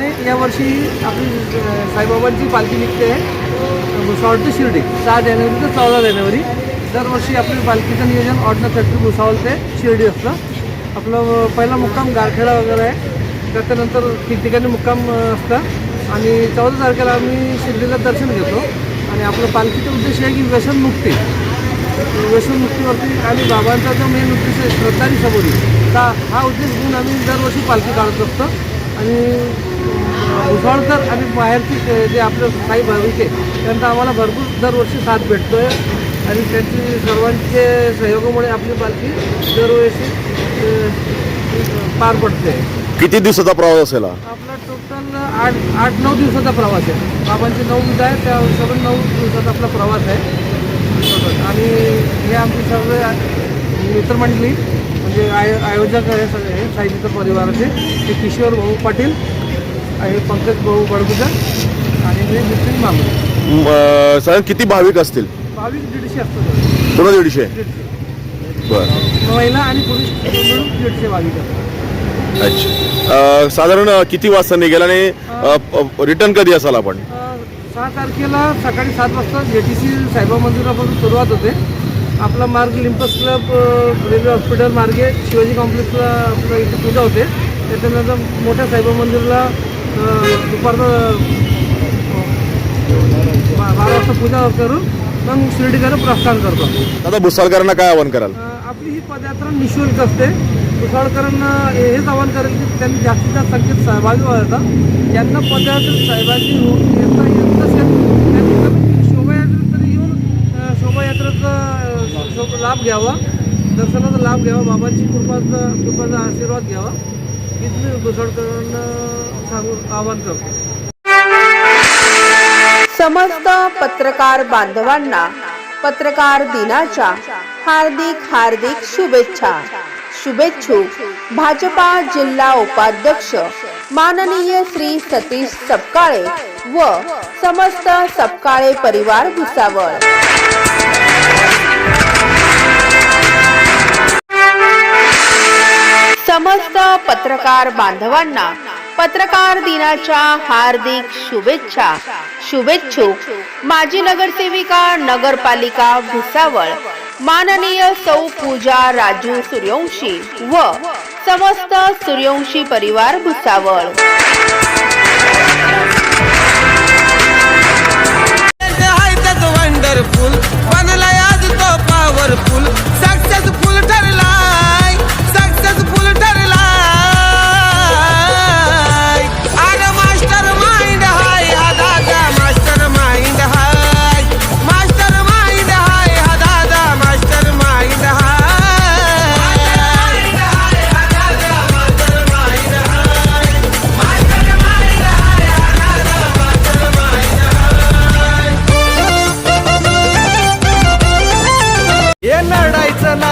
अलाहाबादप्रमाणे यावर्षी आपली साईबाबांची पालखी निघते. भुसावळ ते शिर्डी सहा जानेवारी ते चौदा जानेवारी. दरवर्षी आपली पालखीचं नियोजन ऑर्डनर फॅक्टरी भुसावळ ते शिर्डी असतं. आपलं पहिला मुक्काम गारखेडा वगैरे आहे. त्याच्यानंतर ठिकठिकाणी मुक्काम असतं. आणि चौदा तारखेला आम्ही शिर्डीला दर्शन घेतो. आणि आपलं पालखीचा उद्देश आहे की व्यसनमुक्ती व्यसनमुक्तीवरती आणि बाबांचा जो मेन उद्देश आहे श्रद्धारी सबोरी तर हा उद्देश घेऊन आम्ही दरवर्षी पालखी काढत असतो. आणि भुसावळकर आणि बाहेरचे जे- आपले काही भाविक आहे त्यांचा आम्हाला भरपूर दरवर्षी साथ भेटतो आहे आणि त्यांची सर्वांचे सहयोगामुळे आपली पालखी दरवर्षी पार पडते. किती दिवसाचा प्रवास असेल? आपला टोटल आठ आठ नऊ दिवसाचा प्रवास आहे. बाबांचे नऊ विधा आहे त्या हिशोबाने नऊ दिवसाचा आपला प्रवास आहे. आणि हे आमचे सर्व मित्रमंडळी म्हणजे आय आयोजक आहे सगळे हे साहित्य परिवाराचे हे किशोर भाऊ पाटील आहे पंकज भाऊ बडगुजर आणि हे नितीन मामले म, अं, साधारण किती भाविक असतील? बावीस दीडशे असतात पूर्ण दीडशे? दीडशे. बर. महिला आणि पुरुष मिळून दीडशे बावीस असतात. अच्छा. अं, साधारण अं, किती वाजता निघेल आणि रिटर्न कधी असाल आपण? अ, सहा तारखेला सकाळी सात वाजता जे टी सी साईबा मंदिरापासून सुरुवात होते. आपला मार्ग लिंपस क्लब अ, रेल्वे हॉस्पिटल मार्गे शिवाजी कॉम्प्लेक्सला आपलं इथे पूजा होते. त्याच्यानंतर मोठ्या साईबा मंदिरला दुपारचं बारा वाजता पूजा करून मग शिर्डीकडे प्रस्थान करतो आता भुसालकरांना काय आवाहन कराल? आपली ही पदयात्रा निशुल्क असते. भुसावळकरांना हे- हेच आवाहन करेल की त्यांनी जास्तीत जास्त संख्येत सहभागी व्हायचा यांना पदयात्रेत साहेबांची नोंद येता येत नसेल त्यांनी शोभायात्रेत तरी येऊन शोभायात्रेचा लाभ घ्यावा. दर्शनाचा लाभ घ्यावा. बाबांची कृपाचा कृपाचा आशीर्वाद घ्यावा. हीच मी भुसावळकरांना आवाहन करतो समस्त पत्रकार बांधवांना पत्रकार दिनाच्या हार्दिक हार्दिक शुभेच्छा. शुभेच्छुक भाजपा जिल्हा उपाध्यक्ष माननीय श्री सतीश सपकाळे व समस्त सपकाळे परिवार भुसावळ. समस्त पत्रकार बांधवांना पत्रकार दिनाच्या हार्दिक शुभेच्छा. शुभेच्छुक माजी नगरसेविका नगरपालिका भुसावळ माननीय सौ पूजा राजू सूर्यवंशी व समस्त सूर्यवंशी परिवार भुसावळ. वंडरफुल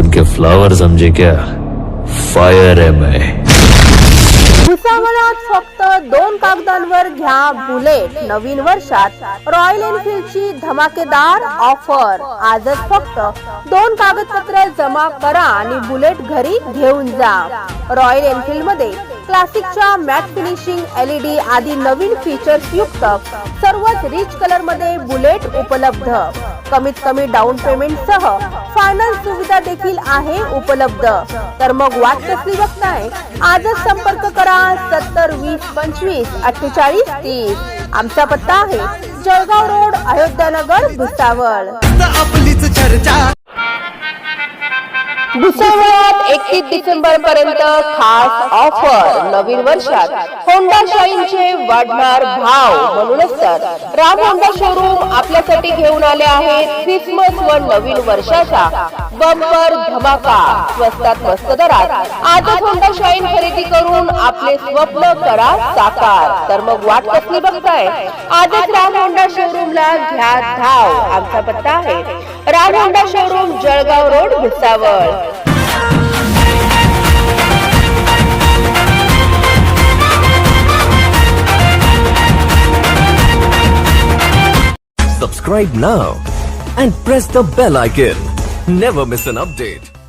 सुन के फ्लावर समझे क्या? फायर है मैं। भुसावळात फक्त दोन कागदांवर घ्या बुलेट. नवीन वर्षात रॉयल एनफिल्डची धमाकेदार ऑफर आजच फक्त दोन कागदपत्र जमा करा आणि बुलेट घरी घेऊन जा. रॉयल एनफील्डमध्ये क्लासिकच्या मॅट फिनिशिंग एलईडी आदी नवीन फीचर्स युक्त सर्वच रिच कलरमध्ये बुलेट उपलब्ध. कमीत कमी डाऊन पेमेंट सह फायनान्स सुविधा देखील आहे उपलब्ध. तर मग वाट कसली बघताय आजच संपर्क करा सत्तर वीस पंचवीस अठ्ठेचाळीस तीस. आमचा पत्ता आहे जळगाव रोड अयोध्यानगर भुसावळ. आपलीच चर्चा भुसावळात एकतीस डिसेंबर पर्यंत खास ऑफर नवीन वर्षात. होंडा शाईनचे वाढणार भाव म्हणूनच तर राम होंडा शोरूम आपल्यासाठी घेऊन आले आहेत क्रिसमस व नवीन वर्षाचा बंपर धमाका. स्वस्तात मस्त दरात. आजच होंडा शाईन खरेदी करून आपले स्वप्न करा साकार. तर मग वाट कसली बघताय? आजच राम होंडा शोरूमला घ्या धाव. आमचा पत्ता आहे Ram Honda showroom Jalgaon road Bhusawal Subscribe now and press the bell icon. Never miss an update.